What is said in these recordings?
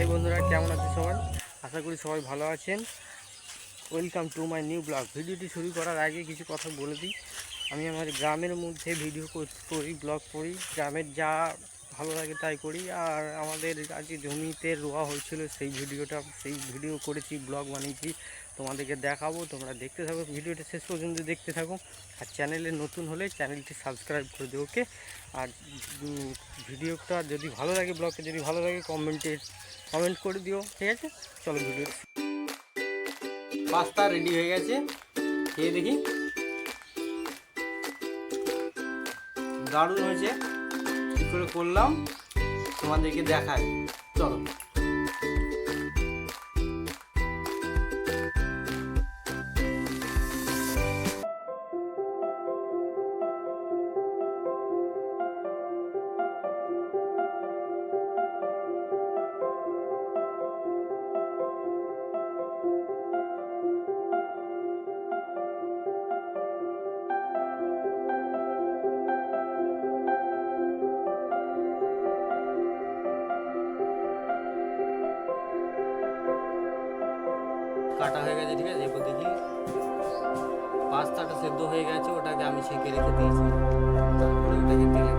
এই বন্ধুরা, কেমন আছে সবাই? আশা করি সবাই ভালো আছেন। Welcome to my new blog ভিডিওটি শুরু করার আগে কিছু কথা বলে দিই। আমি আমার গ্রামের মধ্যে ভিডিও কর- ব্লগ করি। গ্রামের যা ভালো লাগে তাই করি। আর আমাদের আজকে জমিতে রোয়া হয়েছিল, সেই ভিডিওটা, সেই ভিডিও করেছি ব্লগ বানিয়েছি। তোমাদেরকে দেখাবো, তোমরা দেখতে থাকো, ভিডিওটা শেষ পর্যন্ত দেখতে থাকো। আর চ্যানেলে নতুন হলে চ্যানেলটি সাবস্ক্রাইব করে দিও, ওকে? আর ভিডিওটা যদি ভালো লাগে, ব্লগটা যদি ভালো লাগে, কমেন্টে, কমেন্ট করে দিও, ঠিক আছে? চলো ভিডিও পাস্তা রেডি হয়ে গেছে। খেয়ে দেখি। দারুণ হয়েছে। কী করে করলাম? তোমাদেরকে দেখায় চলো। কাটা হয়ে গেছে, ঠিক আছে? এরপর দেখি পাস্তাটা সেদ্ধ হয়ে গেছে, ওটাকে আমি ছেঁকে রেখে দিয়েছি। তারপরে ওটাকে তেলে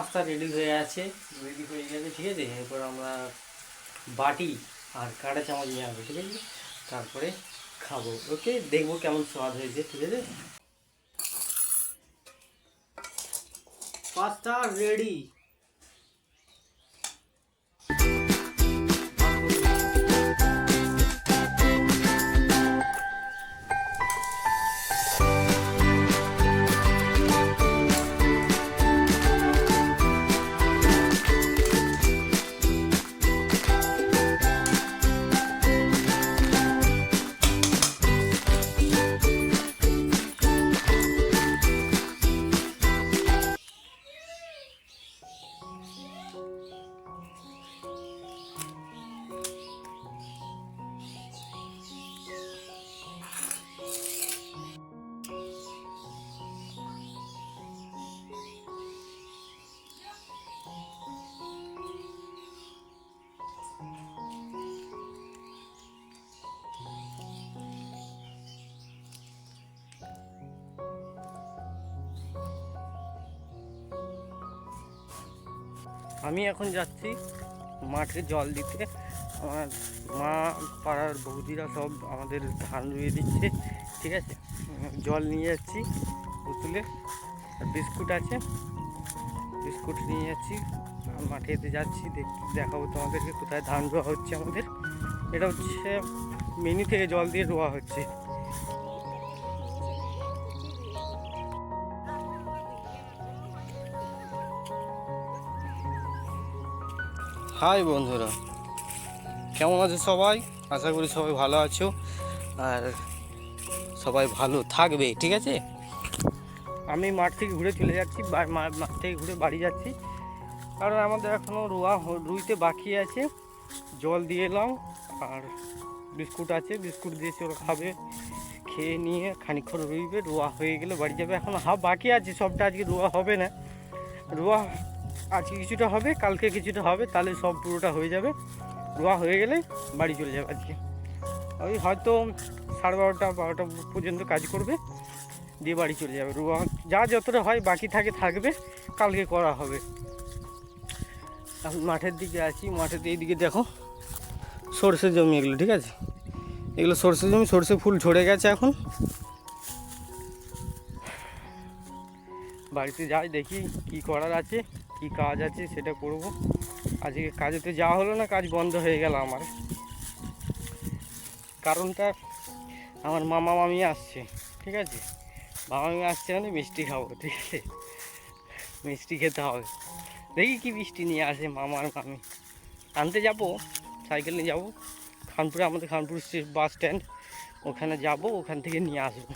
পাস্তা রেডি হয়ে আছে রেডি হয়ে গেছে, ঠিক আছে? এরপর আমরা বাটি আর কাটা চামচ নিয়ে আসব, ঠিক আছে? তারপরে খাব ওকে দেখব কেমন স্বাদ হয়েছে, ঠিক আছে? পাস্তা রেডি আমি এখন যাচ্ছি মাঠে জল দিতে। আমার মা, পাড়ার বৌদিরা সব আমাদের ধান রুয়ে দিচ্ছে, ঠিক আছে? জল নিয়ে যাচ্ছি পুতুলে। বিস্কুট আছে। বিস্কুট নিয়ে যাচ্ছি। আর মাঠেতে যাচ্ছি, দেখ- দেখাবো তোমাদেরকে কোথায় ধান রোয়া হচ্ছে আমাদের। এটা হচ্ছে মিনি থেকে জল দিয়ে রোয়া হচ্ছে। হাই বন্ধুরা, কেমন আছে সবাই? আশা করি সবাই ভালো আছো, আর সবাই ভালো থাকবে, ঠিক আছে? আমি মাঠ থেকে ঘুরে চলে যাচ্ছি মাঠ থেকে ঘুরে বাড়ি যাচ্ছি। কারণ আমাদের এখনও রোয়া রুইতে বাকি আছে। জল দিয়ে এলাম, আর বিস্কুট আছে, বিস্কুট দিয়েছে ওরা খাবে, খেয়ে নিয়ে খানিক্ষণ রুইবে, রোয়া হয়ে গেলে বাড়ি যাবে। এখন হাফ বাকি আছে, সবটা আজকে রোয়া হবে না। রোয়া আজকে কিছুটা হবে, কালকে কিছুটা হবে, তাহলে সব পুরোটা হয়ে যাবে। রোয়া হয়ে গেলে বাড়ি চলে যাবে আজকে। ওই হয়তো সাড়ে বারোটা বারোটা পর্যন্ত কাজ করবে, দিয়ে বাড়ি চলে যাবে। রোয়া যা যতটা হয় বাকি থাকে, থাকবে, কালকে করা হবে। এখন মাঠের দিকে আছি, মাঠের এইদিকে দেখো, সর্ষে জমি এগুলো, ঠিক আছে? এগুলো সর্ষে জমি, সর্ষে ফুল ঝরে গেছে এখন। বাড়িতে যাই, দেখি কি করার আছে। কি কাজ আছে সেটা করব। আজকে কাজে তো যাওয়া হলো না, কাজ বন্ধ হয়ে গেল আমার। কারণটা আমার মামা মামি আসছে, ঠিক আছে? মামা মামি আসছে মানে মিষ্টি খাব, ঠিক আছে? মিষ্টি খেতে হবে। দেখি কি মিষ্টি নিয়ে আসে মামার মামি। আনতে যাব, সাইকেল নিয়ে যাব। খানপুরে আমাদের খানপুর বাস স্ট্যান্ড। ওখানে যাব, ওখান থেকে নিয়ে আসব।